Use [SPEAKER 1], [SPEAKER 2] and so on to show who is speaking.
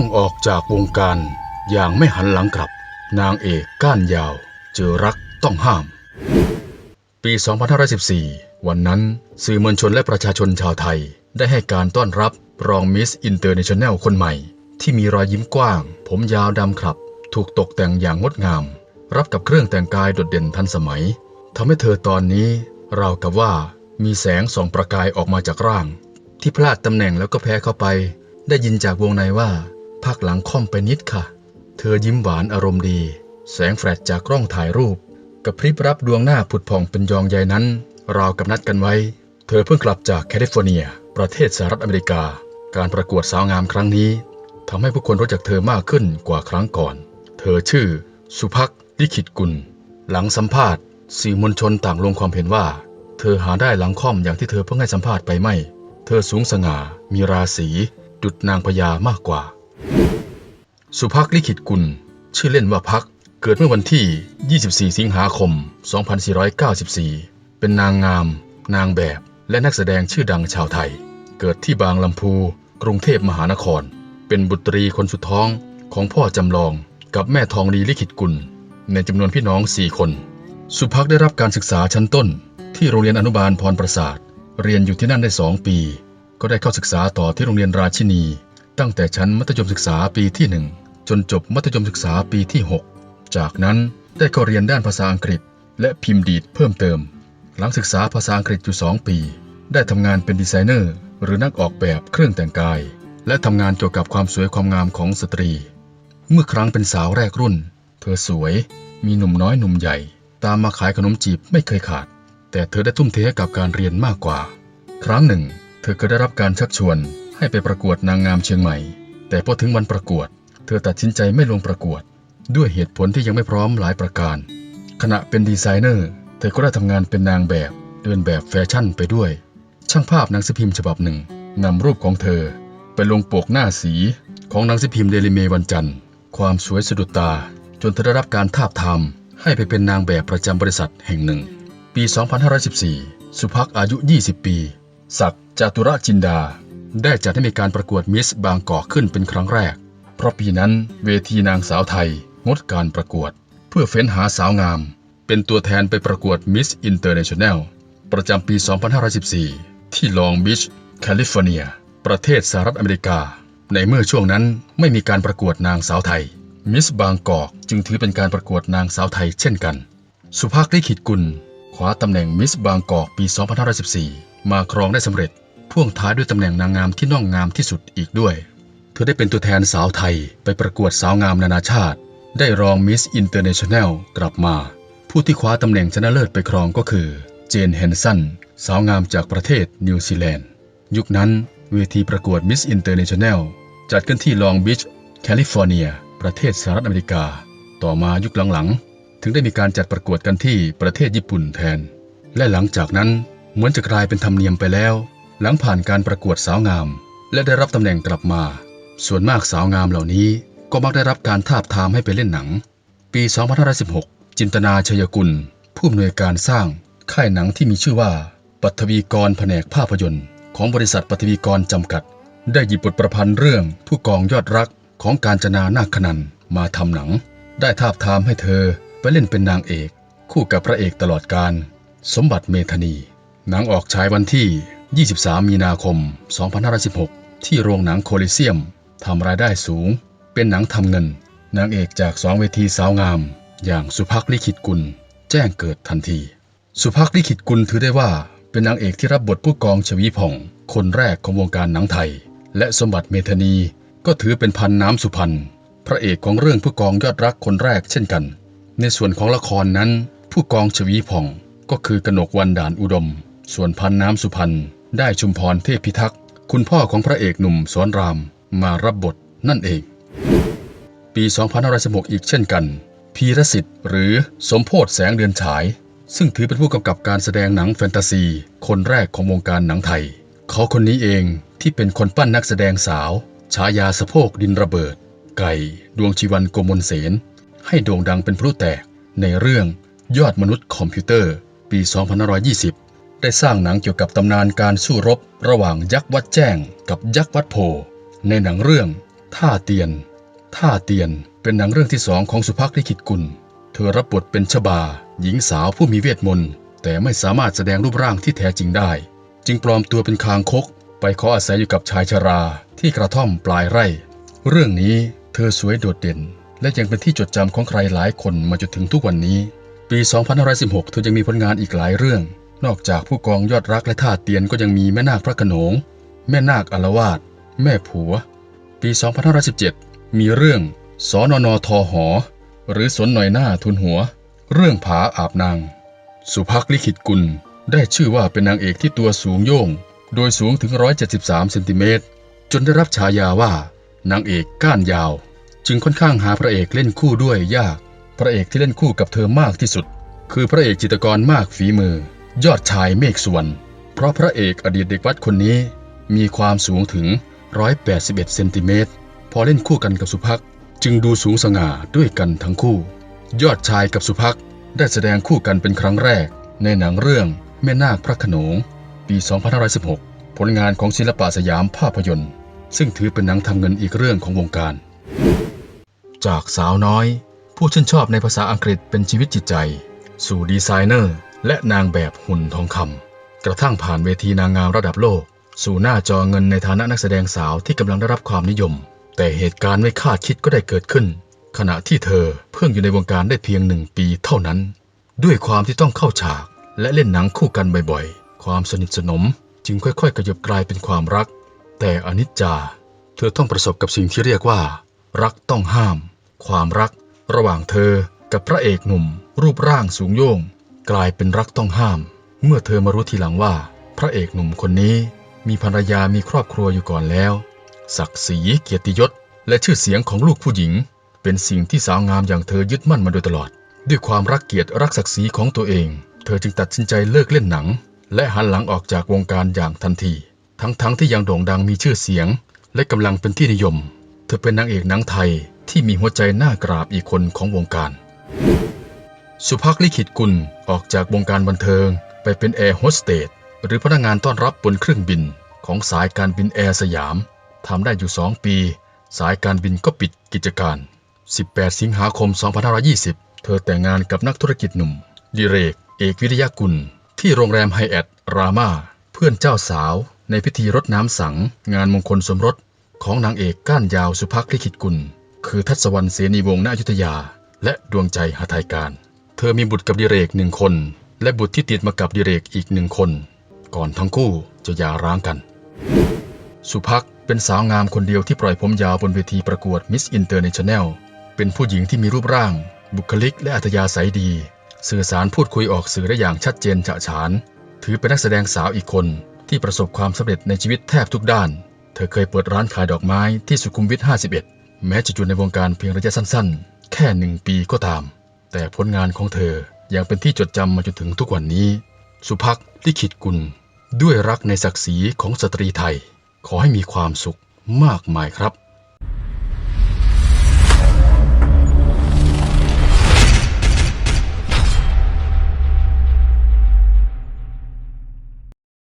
[SPEAKER 1] ต้องออกจากวงการอย่างไม่หันหลังกลับ นางเอกก้านยาว เจอรักต้องห้าม ปี 2514 วันนั้นสื่อมวลชนและประชาชนชาวไทย ได้ให้การต้อนรับรองมิสอินเตอร์เนชั่นแนลคนใหม่ ที่มีรอยยิ้มกว้าง ผมยาวดำครับ ถูกตกแต่งอย่างงดงาม รับกับเครื่องแต่งกายโดดเด่นทันสมัยทำให้เธอตอนนี้ราวกับว่ามีแสงส่องประกายออกมาจากร่าง ที่พลาดตำแหน่งแล้วก็แพ้เข้าไป ได้ยินจากวงในว่า ภาคหลังค่อมไปนิดค่ะ เธอยิ้มหวานอารมณ์ดี แสงแฟลชจากกล้องถ่ายรูปกับพริบรับดวงหน้าผุดผ่องเป็นยองใยนั้น ราวกับนัดกันไว้ เธอเพิ่งกลับจากแคลิฟอร์เนีย ประเทศสหรัฐอเมริกา การประกวดสาวงามครั้งนี้ทำให้ผู้คนรู้จักเธอมากขึ้นกว่าครั้งก่อน เธอชื่อ สุภักลิขิตกุล หลังสัมภาษณ์สื่อมวลชนต่างลงความเห็นว่า เธอหาได้หลังค่อมอย่างที่เธอเพิ่งให้สัมภาษณ์ไปไม่ เธอสูงสง่า มีราศี ดุจนางพญามากกว่า สุภักลิขิตกุล ชื่อเล่นว่าพัก เกิดเมื่อวันที่ 24 สิงหาคม 2494 เป็นนางงาม นางแบบ และนักแสดงชื่อดังชาวไทย เกิดที่บางลำพู กรุงเทพมหานคร เป็นบุตรีคนสุดท้องของพ่อจำลองกับแม่ทองดีลิขิตกุล ในจำนวนพี่น้องสี่คน สุภักได้รับการศึกษาชั้นต้น ที่โรงเรียนอนุบาลพรประสาท เรียนอยู่ที่นั่นได้สองปี ก็ได้เข้าศึกษาต่อที่โรงเรียนราชินี ตั้งแต่ชั้นมัธยมศึกษาปีที่หนึ่งจนจบมัธยมศึกษาปีที่ 6 จากนั้นได้เข้าเรียนด้านภาษาอังกฤษ และพิมพ์ดีดเพิ่มเติม หลังศึกษาภาษาอังกฤษอยู่ 2 ปี ได้ทำงานเป็นดีไซเนอร์ หรือนักออกแบบเครื่องแต่งกาย และทำงานเกี่ยวกับความสวยความงามของสตรี เมื่อครั้งเป็นสาวแรกรุ่น เธอสวย มีหนุ่มน้อยหนุ่มใหญ่ ตามมาขายขนมจีบไม่เคยขาด แต่เธอได้ทุ่มเทกับการเรียนมากกว่า ครั้งหนึ่ง เธอก็ได้รับการชักชวน ให้ไปประกวดนางงามเชียงใหม่ แต่พอถึงวันประกวด เธอตัดสินใจไม่ลงประกวด ด้วยเหตุผลที่ยังไม่พร้อมหลายประการ ขณะเป็นดีไซเนอร์ เธอก็ได้ทำงานเป็นนางแบบ เดินแบบแฟชั่นไปด้วย ช่างภาพหนังสือพิมพ์ฉบับหนึ่งนำรูปของเธอ ไปลงปกหน้าสีของหนังสือพิมพ์เดลิเมวันจันทร์ ความสวยสะดุดตา จนเธอได้รับการทาบทามให้ไปเป็นนางแบบประจำบริษัทแห่งหนึ่ง ปี 2514 สุภักอายุ 20 ปี ศักจาตุรจินดา ได้จัดให้มีการประกวดมิสบางกอกขึ้นเป็นครั้งแรก เพราะปีนั้นเวทีนางสาวไทย งดการประกวด เพื่อเฟ้นหาสาวงาม เป็นตัวแทนไปประกวดมิสอินเตอร์เนชั่นแนลประจำปี 2514 ที่ลองบีชแคลิฟอร์เนีย ประเทศสหรัฐอเมริกา ในเมื่อช่วงนั้นไม่มีการประกวดนางสาวไทย มิสบางกอกจึงถือเป็นการประกวดนางสาวไทยเช่นกัน สุภาพลิขิตกุลคว้าตำแหน่งมิสบางกอกปี 2514 มาครองได้สำเร็จ พ่วงท้ายด้วยตำแหน่งนางงามที่น่องงามที่สุดอีกด้วย เธอได้เป็นตัวแทนสาวไทยไปประกวดสาวงามนานาชาติ ได้รองมิสอินเตอร์เนชั่นแนลกลับมา ผู้ที่คว้าตำแหน่งชนะเลิศไปครองก็คือ เจนเฮนสันสาวงามจากประเทศนิวซีแลนด์ ยุคนั้นเวทีประกวดมิสอินเตอร์เนชั่นแนลจัดขึ้นที่ลองบีชแคลิฟอร์เนีย ประเทศสหรัฐอเมริกา ต่อมายุคหลังๆ ถึงได้มีการจัดประกวดกันที่ประเทศญี่ปุ่นแทน และหลังจากนั้นเหมือนจะกลายเป็นธรรมเนียมไปแล้ว หลังผ่านการประกวดสาวงาม และได้รับตำแหน่งกลับมา ส่วนมากสาวงามเหล่านี้ก็มักได้รับการทาบทามให้ไปเล่นหนัง ปี 2516 จินตนาชยกุล ผู้อำนวยการสร้างค่ายหนังที่มีชื่อว่า ปัทวีกรแผนกภาพยนตร์ ของบริษัทปัทวีกรจำกัด ได้หยิบบทประพันธ์เรื่องผู้กองยอดรักของการจนานาคขนันมาทำหนัง ได้ทาบทามให้เธอไปเล่นเป็นนางเอก คู่กับพระเอกตลอดการ สมบัติเมธนี หนังออกฉายวันที่ 23 มีนาคม 2516 ที่โรงหนังโคลิเซียม ทำรายได้สูง เป็นหนังทำเงิน นางเอกจากสองเวทีสาวงาม อย่างสุภักลิขิตกุล แจ้งเกิดทันที สุภักลิขิตกุลถือได้ว่า เป็นนางเอกที่รับบทผู้กองชวีผ่อง คนแรกของวงการหนังไทย และสมบัติเมธานี ก็ถือเป็นพันน้ำสุพรรณ พระเอกของเรื่องผู้กองยอดรักคนแรกเช่นกัน ในส่วนของละครนั้น ผู้กองชวีผ่องก็คือกนกวันด่านอุดม ส่วนพันน้ำสุพรรณ ได้ชุมพรเทพพิทักษ์คุณพ่อของพระเอกหนุ่มสอนรามมารับบทนั่นเอง ปี2516อีกเช่นกัน พีรสิทธิ์หรือสมโพธแสงเดือนฉาย ซึ่งถือเป็นผู้กำกับการแสดงหนังแฟนตาซี คนแรกของวงการหนังไทย เขาคนนี้เองที่เป็นคนปั้นนักแสดงสาวฉายาสะโพกดินระเบิด ไก่ ดวงชีวันโกมลเสนให้โด่งดังเป็นพลุแตกในเรื่องยอดมนุษย์คอมพิวเตอร์ ปี 2520 ได้สร้างหนังเกี่ยวกับตำนานการสู้รบระหว่างยักษ์วัดแจ้งกับยักษ์วัดโพ ในหนังเรื่อง ท่าเตียน ท่าเตียนเป็นหนังเรื่องที่สองของสุภักลิขิตกุล เธอรับบทเป็นชบา หญิงสาวผู้มีเวทมนต์แต่ไม่สามารถแสดงรูปร่างที่แท้จริงได้ จึงปลอมตัวเป็นคางคก ไปขออาศัยอยู่กับชายชราที่กระท่อมปลายไร่ เรื่องนี้เธอสวยโดดเด่น และยังเป็นที่จดจำของใครหลายคนมาจนถึงทุกวันนี้ ปี 2516 เธอยังมีผลงานอีกหลายเรื่อง นอกจากผู้กองยอดรักและท่าเตียนก็ยังมีแม่นาคพระขนง แม่นาคอารวาสแม่ผัว ปี 2517 มีเรื่องสอนอนอทอหอ หรือสนหน่อยหน้าทุนหัว เรื่องผาอาบนาง สุภักลิขิตกุล ได้ชื่อว่าเป็นนางเอกที่ตัวสูงโย่ง โดยสูงถึง 173 เซนติเมตร จนได้รับฉายาว่านางเอกก้านยาว จึงค่อนข้างหาพระเอกเล่นคู่ด้วยยาก พระเอกที่เล่นคู่กับเธอมากที่สุด คือพระเอกจิตรกรมากฝีมือ ยอดชายเมฆสุวรรณเพราะพระเอกอดีตเด็กวัดคนนี้ มีความสูงถึง 181 เซนติเมตร พอเล่นคู่กันกับสุภักจึงดูสูงสง่าด้วยกันทั้งคู่ ยอดชายกับสุภักได้แสดงคู่กันเป็นครั้งแรก ในหนังเรื่องแม่นาคพระขนง ปี 2516 ผลงานของศิลปะสยามภาพยนตร์ ซึ่งถือเป็นหนังทำเงินอีกเรื่องของวงการ จากสาวน้อย ผู้ชื่นชอบในภาษาอังกฤษเป็นชีวิตจิตใจ สู่ดีไซเนอร์ และนางแบบหุ่นทองคำกระทั่งผ่านเวทีนางงามระดับโลก สู่หน้าจอเงินในฐานะนักแสดงสาวที่กำลังได้รับความนิยม แต่เหตุการณ์ไม่คาดคิดก็ได้เกิดขึ้น ขณะที่เธอเพิ่งอยู่ในวงการได้เพียงหนึ่งปีเท่านั้น ด้วยความที่ต้องเข้าฉาก และเล่นหนังคู่กันบ่อยๆ ความสนิทสนมจึงค่อยๆ กระยบกลายเป็นความรัก แต่อนิจจา เธอต้องประสบกับสิ่งที่เรียกว่า รักต้องห้าม ความรัก ระหว่างเธอกับพระเอกหนุ่ม รูปร่างสูงโย่ง กลายเป็นรักต้องห้าม เมื่อเธอมารู้ทีหลังว่า พระเอกหนุ่มคนนี้ มีภรรยามีครอบครัวอยู่ก่อนแล้ว ศักดิ์ศรีเกียรติยศ และชื่อเสียงของลูกผู้หญิง เป็นสิ่งที่สาวงามอย่างเธอยึดมั่นมาโดยตลอด ด้วยความรักเกียรติรักศักดิ์ศรีของตัวเอง เธอจึงตัดสินใจเลิกเล่นหนัง และหันหลังออกจากวงการอย่างทันที ทั้งๆทที่ยังโด่งดังมีชื่อเสียง และกำลังเป็นที่นิยม เธอเป็นนางเอกหนังไทยที่มีหัวใจน่ากราบอีกคนของวงการ สุภักลิขิตกุลออกจากวงการบันเทิง ไปเป็นแอร์โฮสเตสหรือพนักงานต้อนรับบนเครื่องบินของสายการบินแอร์สยามทำได้อยู่ 2 ปี สายการบินก็ปิดกิจการ 18 สิงหาคม 2520 เธอแต่งงานกับนักธุรกิจหนุ่ม ดิเรก เอกวิทยากุล ที่โรงแรมไฮแอทรามาเพื่อนเจ้าสาว ในพิธีรดน้ำสัง งานมงคลสมรส ของนางเอกก้านยาวสุภักลิขิตกุล คือทัศวรรณเสนีวงศ์ณอยุธยา และดวงใจหาไทยการ เธอมีบุตรกับดิเรกหนึ่งคน และบุตรที่ติดมากับดิเรกอีกหนึ่งคน ก่อนทั้งคู่จะหย่าร้างกัน สุภักเป็นสาวงามคนเดียวที่ปล่อยผมยาวบนเวทีประกวดมิสอินเตอร์เนชั่นแนลเป็นผู้หญิงที่มีรูปร่าง บุคลิก และอัธยาศัยดี สื่อสารพูดคุยออกสื่อได้อย่างชัดเจนฉะฉาน ถือเป็นนักแสดงสาวอีกคนที่ประสบความสำเร็จในชีวิตแทบทุกด้าน เธอเคยเปิดร้านขายดอกไม้ที่สุขุมวิท 51 แม้จะอยู่ในวงการเพียงระยะสั้นๆ แค่หนึ่งปีก็ตาม แต่ผลงานของเธอยังเป็นที่จดจำมาจนถึงทุกวันนี้ สุภักลิขิตกุล ด้วยรักในศักดิ์ศรีของสตรีไทย ขอให้มีความสุขมากมายครับ